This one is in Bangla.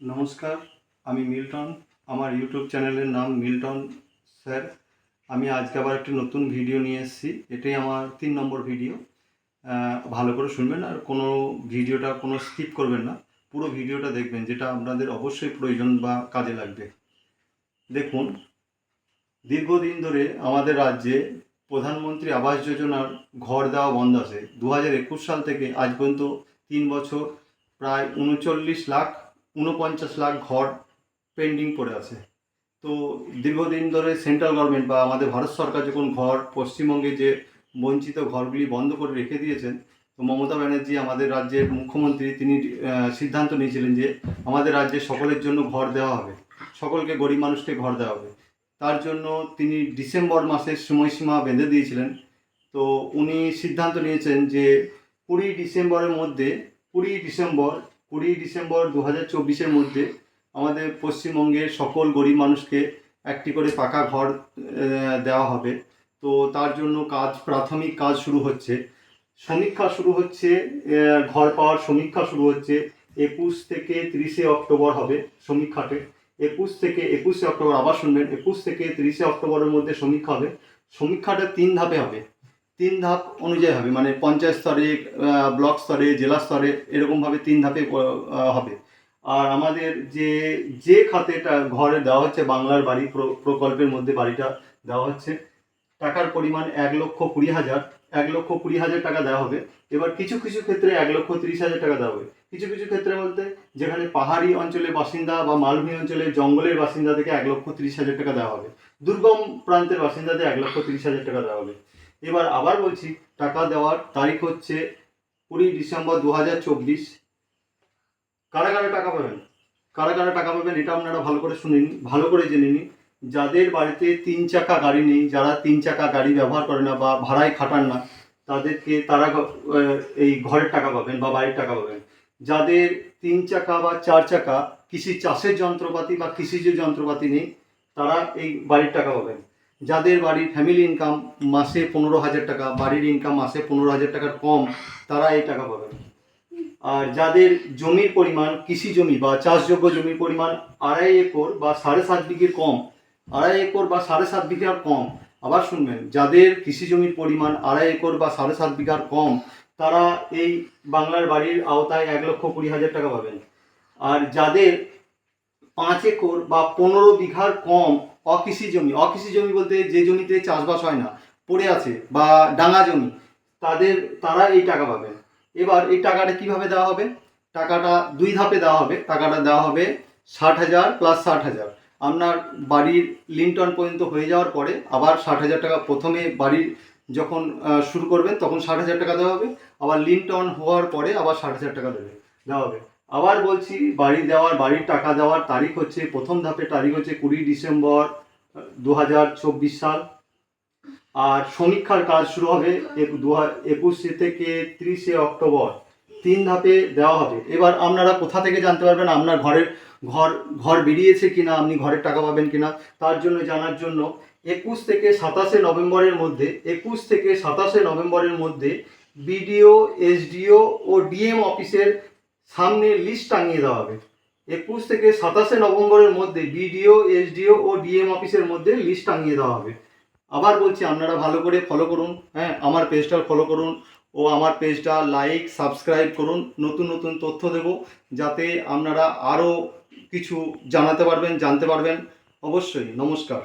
নমস্কার, আমি মিল্টন। আমার ইউটিউব চ্যানেলের নাম মিল্টন স্যার। আমি আজকে আবার একটি নতুন ভিডিও নিয়ে এসেছি। এটাই আমার তিন নম্বর ভিডিও। ভালো করে শুনবেন আর কোনো ভিডিওটা কোনো স্কিপ করবেন না। পুরো ভিডিওটা দেখবেন, যেটা আপনাদের অবশ্যই প্রয়োজন বা কাজে লাগবে। দেখুন, দীর্ঘদিন ধরে আমাদের রাজ্যে প্রধানমন্ত্রী আবাস যোজনার ঘর দেওয়া বন্ধ আছে। দু হাজার একুশ সাল থেকে আজ পর্যন্ত তিন বছর, প্রায় উনচল্লিশ লাখ উনপঞ্চাশ লাখ ঘর পেন্ডিং পড়ে আছে। তো দীর্ঘদিন ধরে সেন্ট্রাল গভর্নমেন্ট বা আমাদের ভারত সরকার যখন ঘর, পশ্চিমবঙ্গে যে বঞ্চিত ঘরগুলি বন্ধ করে রেখে দিয়েছেন, তো মমতা ব্যানার্জি আমাদের রাজ্যের মুখ্যমন্ত্রী, তিনি সিদ্ধান্ত নিয়েছিলেন যে আমাদের রাজ্যে সকলের জন্য ঘর দেওয়া হবে। সকলকে, গরিব মানুষকে ঘর দেওয়া হবে। তার জন্য তিনি ডিসেম্বর মাসের সময়সীমা বেঁধে দিয়েছিলেন। তো উনি সিদ্ধান্ত নিয়েছেন যে কুড়ি ডিসেম্বরের মধ্যে, কুড়ি ডিসেম্বর কুড়ি ডিসেম্বর দু হাজার চব্বিশের মধ্যে আমাদের পশ্চিমবঙ্গের সকল গরিব মানুষকে একটি করে পাকা ঘর দেওয়া হবে। তো তার জন্য কাজ, প্রাথমিক কাজ শুরু হচ্ছে। সমীক্ষা শুরু হচ্ছে ঘর পাওয়ার সমীক্ষা শুরু হচ্ছে একুশ থেকে তিরিশে অক্টোবর হবে সমীক্ষাতে। একুশ থেকে একুশে অক্টোবর, আবার শুনবেন, একুশ থেকে তিরিশে অক্টোবরের মধ্যে সমীক্ষা হবে। সমীক্ষাটা তিন ধাপে হবে। তিন ধাপ অনুযায়ী হবে মানে পঞ্চায়েত স্তরে ব্লক স্তরে, জেলা স্তরে এরকমভাবে তিন ধাপে হবে। আর আমাদের যে যে খাতেটা ঘরে দেওয়া হচ্ছে, বাংলার বাড়ি প্র- প্রকল্পের মধ্যে বাড়িটা দেওয়া হচ্ছে, টাকার পরিমাণ এক লক্ষ কুড়ি হাজার, এক লক্ষ কুড়ি হাজার টাকা দেওয়া হবে। এবার কিছু কিছু ক্ষেত্রে এক লক্ষ তিরিশ হাজার টাকা দেওয়া হবে। কিছু কিছু ক্ষেত্রে বলতে, যেখানে পাহাড়ি অঞ্চলের বাসিন্দা বা মালভূমি অঞ্চলের জঙ্গলের বাসিন্দা থেকে এক লক্ষ তিরিশ হাজার টাকা দেওয়া হবে। দুর্গম প্রান্তের বাসিন্দাদের এক লক্ষ তিরিশ হাজার টাকা দেওয়া হবে। এবার আবার বলছি, টাকা দেওয়ার তারিখ হচ্ছে কুড়ি ডিসেম্বর দু হাজার চব্বিশ। কারা কারা টাকা পাবেন? কারা কারা টাকা পাবেন এটা আপনারা ভালো করে শুনে নিন, ভালো করে জেনে নিন। যাদের বাড়িতে তিন চাকা গাড়ি নেই, যারা তিন চাকা গাড়ি ব্যবহার করে না বা ভাড়ায় খাটান না, তাদেরকে তারা এই ঘরের টাকা পাবেন বা বাড়ির টাকা পাবেন। যাদের তিন চাকা বা চার চাকা কৃষি চাষের যন্ত্রপাতি বা কৃষিজ যন্ত্রপাতি নেই, তারা এই বাড়ির টাকা পাবেন। যাদের বাড়ির ফ্যামিলি ইনকাম মাসে পনেরো হাজার টাকা, বাড়ির ইনকাম মাসে পনেরো হাজার টাকার কম, তারা এই টাকা পাবেন আর যাদের জমির পরিমাণ, কৃষি জমি বা চাষযোগ্য জমির পরিমাণ আড়াই একর বা সাড়ে সাত বিঘের কম, আড়াই একর বা সাড়ে সাত বিঘার কম, আবার শুনবেন, যাদের কৃষি জমির পরিমাণ আড়াই একর বা সাড়ে সাত বিঘার কম, তারা এই বাংলার বাড়ির আওতায় এক লক্ষ কুড়ি হাজার টাকা পাবেন। আর যাদের পাঁচ একর বা পনেরো বিঘার কম অকৃষি জমি। অকৃষি জমি বলতে যে জমিতে চাষবাস হয় না, পড়ে আছে বা ডাঙা জমি, তাদের, তারা এই টাকা পাবেন এবার এই টাকাটা কীভাবে দেওয়া হবে? টাকাটা দুই ধাপে দেওয়া হবে। টাকাটা দেওয়া হবে ষাট হাজার প্লাস ষাট হাজার। আপনার বাড়ির লিন্টন পর্যন্ত হয়ে যাওয়ার পরে আবার ষাট হাজার টাকা প্রথমে বাড়ির যখন শুরু করবেন, তখন ষাট হাজার টাকা দেওয়া হবে। আবার লিন্টন হওয়ার পরে আবার ষাট হাজার টাকা দেবে, দেওয়া হবে। আবার বলছি, বাড়ি দেওয়ার, বাড়ির টাকা দেওয়ার তারিখ হচ্ছে, প্রথম ধাপের তারিখ হচ্ছে কুড়ি ডিসেম্বর দু হাজার চব্বিশ সাল। আর সমীক্ষার কাজ শুরু হবে একুশে থেকে তিরিশে অক্টোবর। তিন ধাপে দেওয়া হবে। এবার আপনারা কোথা থেকে জানতে পারবেন আপনার ঘরের ঘর ঘর বেরিয়েছে কিনা, আপনি ঘরের টাকা পাবেন কিনা, তার জন্য জানার জন্য একুশ থেকে সাতাশে নভেম্বরের মধ্যে, একুশ থেকে সাতাশে নভেম্বরের মধ্যে বিডিও, এসডিও ও ডিএম অফিসের সামনে লিস্ট টাঙিয়ে দেওয়া হবে। একুশ থেকে সাতাশে নভেম্বরের মধ্যে বিডিও এসডিও ও ডিএম অফিসের মধ্যে লিস্ট টাঙিয়ে দেওয়া হবে। আবার বলছি, আপনারা ভালো করে ফলো করুন হ্যাঁ আমার পেজটা ফলো করুন ও আমার পেজটা লাইক সাবস্ক্রাইব করুন। নতুন নতুন তথ্য দেব যাতে আপনারা আরও কিছু জানাতে পারবেন, জানতে পারবেন। অবশ্যই, নমস্কার।